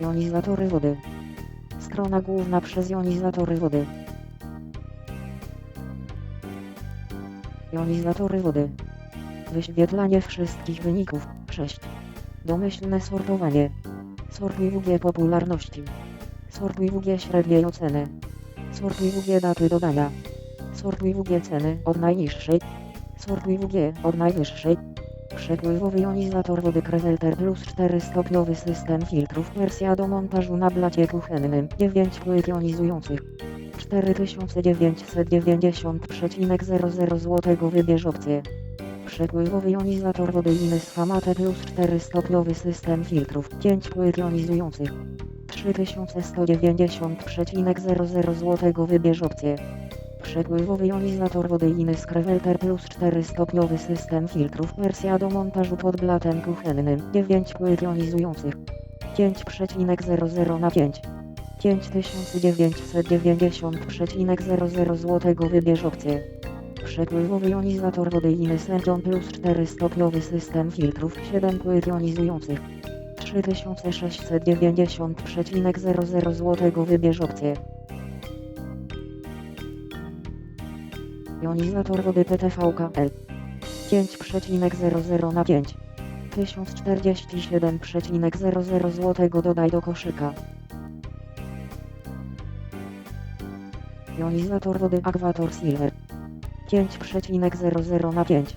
Jonizatory wody. Strona główna przez jonizatory wody. Jonizatory wody. Wyświetlanie wszystkich wyników. 6. Domyślne sortowanie. Sortuj WG popularności. Sortuj WG średniej oceny. Sortuj WG daty dodania. Sortuj WG ceny od najniższej. Sortuj WG od najwyższej. Przepływowy jonizator wody Krevelter Plus 4-stopniowy system filtrów. Wersja do montażu na blacie kuchennym. 9 płyt jonizujących. 4990,00 zł wybierz opcję. Przepływowy jonizator wody Ines Famate Plus 4-stopniowy system filtrów. 5 płyt jonizujących. 3190,00 zł wybierz opcję. Przepływowy jonizator wody Ines Krevelter Plus 4-stopniowy system filtrów. Wersja do montażu pod blatem kuchennym. 9 płyt jonizujących. 5,00 na 5. 5990,00 zł wybierz opcję. Przepływowy jonizator wody Ines Plus 4-stopniowy system filtrów. 7 płyt jonizujących. 3690,00 zł wybierz opcję. Jonizator wody PTVKL 5,00 na 5 1047,00 zł dodaj do koszyka. Jonizator wody Aquator Silver. 5,00 na 5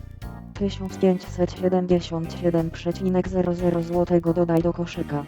1577,00 zł dodaj do koszyka